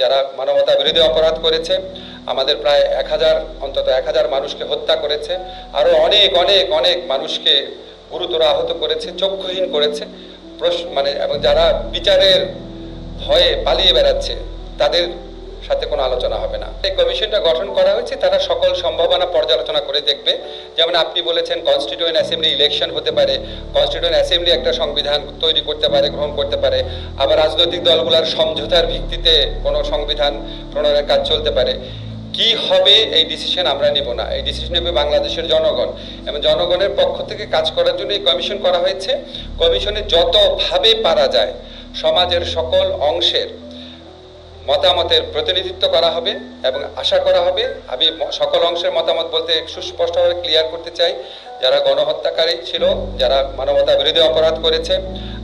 যারা মানবতা বিরোধী অপরাধ করেছে, আমাদের প্রায় এক হাজার, অন্তত এক হাজার মানুষকে হত্যা করেছে আরও অনেক অনেক অনেক মানুষকে গুরুতর আহত করেছে, চক্ষুহীন করেছে। মানে এবং যারা বিচারের ভয়ে পালিয়ে বেড়াচ্ছে, তাদের সাথে কোনো আলোচনা হবে না। এই কমিশনটা গঠন করা হয়েছে, তারা সকল সম্ভাবনা পর্যালোচনা করে দেখবে। যেমন আপনি বলেছেন কনস্টিটিউয়েন্ট অ্যাসেম্বলি ইলেকশন হতে পারে কনস্টিটিউয়েন্ট অ্যাসেম্বলি একটা সংবিধান তৈরি করতে পারে, গ্রহণ করতে পারে। আবার রাজনৈতিক দলগুলোর সমঝোতার ভিত্তিতে কোনো সংবিধান প্রণয়নের কাজ চলতে পারে। কি হবে এই ডিসিশন আমরা নেব না। এই ডিসিশন নেবে বাংলাদেশের জনগণ। এবং জনগণের পক্ষ থেকে কাজ করার জন্য এই কমিশন করা হয়েছে। কমিশনে যতভাবে পারা যায়, সমাজের সকল অংশের মতামতের প্রতিনিধিত্ব করা হবে এবং আশা করা হবে। আমি সকল অংশের মতামত বলতে সুস্পষ্টভাবে ক্লিয়ার করতে চাই। যারা গণহত্যাকারী ছিল, যারা মানবতা বিরোধী অপরাধ করেছে,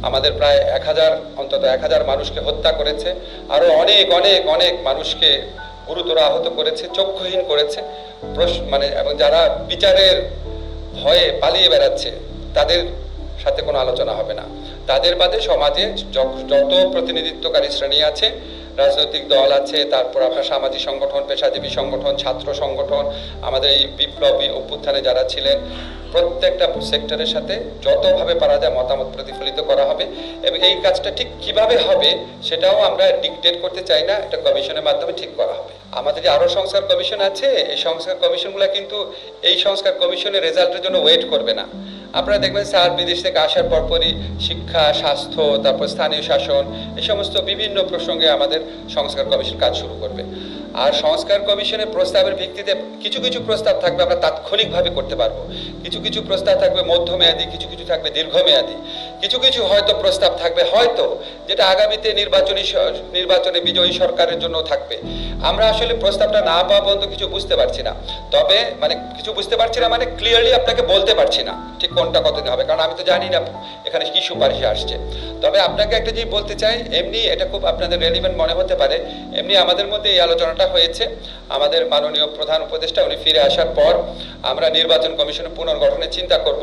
আমাদের প্রায় এক হাজার, অন্তত এক হাজার মানুষকে হত্যা করেছে। আরও অনেক অনেক অনেক মানুষকে গুরুতর আহত করেছে, চক্ষুহীন করেছে। মানে এবং যারা বিচারের ভয়ে পালিয়ে বেড়াচ্ছে, তাদের সাথে কোনো আলোচনা হবে না। তাদের বাদে সমাজে যত প্রতিনিধিত্বকারী শ্রেণি আছে রাজনৈতিক দল আছে, তারপর আপনার সামাজিক সংগঠন, পেশাজীবী সংগঠন, ছাত্র সংগঠন, আমাদের এই বিপ্লবী অভ্যুত্থানে যারা ছিলেন, প্রত্যেকটা সেক্টরের সাথে যতভাবে পারা যায় মতামত প্রতিফলিত করা হবে এবং এই কাজটা ঠিক কীভাবে হবে সেটাও আমরা ডিকটেট করতে চাই না, এটা কমিশনের মাধ্যমে ঠিক করা হবে। আমাদের যে আরও সংস্কার কমিশন আছে, এই সংস্কার কমিশনগুলো কিন্তু এই সংস্কার কমিশনের রেজাল্টের জন্য ওয়েট করবে না। আপনারা দেখবেন স্যার বিদেশ থেকে আসার পরপরই শিক্ষা, স্বাস্থ্য, তারপর স্থানীয় শাসন, এই সমস্ত বিভিন্ন প্রসঙ্গে আমাদের সংস্কার কমিশন কাজ শুরু করবে। আর সংস্কার কমিশনের প্রস্তাবের ভিত্তিতে কিছু কিছু প্রস্তাব থাকবে আমরা তাৎক্ষণিকভাবে করতে পারব। কিছু কিছু প্রস্তাব থাকবে মধ্যমেয়াদী, কিছু কিছু থাকবে দীর্ঘমেয়াদী। কিছু কিছু হয়তো প্রস্তাব থাকবে, হয়তো, যেটা আগামীতে নির্বাচনী নির্বাচনে বিজয়ী সরকারের জন্য থাকবে। আমরা আসলে প্রস্তাবটা না পাওয়া পর্যন্ত কিছু বুঝতে পারছি না। তবে মানে কিছু বুঝতে পারছি না মানে ক্লিয়ারলি আপনাকে বলতে পারছি না ঠিক কোনটা কতদিন হবে, কারণ আমি তো জানি না এখানে কি সুপারিশে আসছে। তবে আপনাকে একটা জিনিস বলতে চাই, এমনি এটা খুব আপনাদের রেলিভেন্ট মনে হতে পারে, এমনি আমাদের মধ্যে এই আলোচনাটা হয়েছে। আমাদের মাননীয় প্রধান উপদেষ্টা, উনি ফিরে আসার পর আমরা নির্বাচন কমিশন পুনর্গঠনের চিন্তা করব।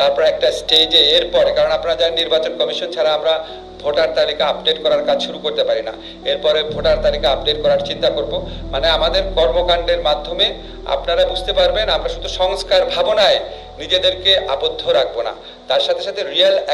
তারপর একটা স্টেজে এরপরে, কারণ আপনারা জানেন নির্বাচন কমিশন ছাড়া আমরা ভোটার তালিকা আপডেট করার কাজ শুরু করতে পারি না। এরপরে ভোটার তালিকা আপডেট করার চিন্তা করব। মানে আমাদের কর্মকাণ্ডের মাধ্যমে আপনারা বুঝতে পারবেন, আমরা শুধু সংস্কার ভাবনায় নিজেদেরকে আবদ্ধ রাখব না। তার সাথে সাথে রিয়েল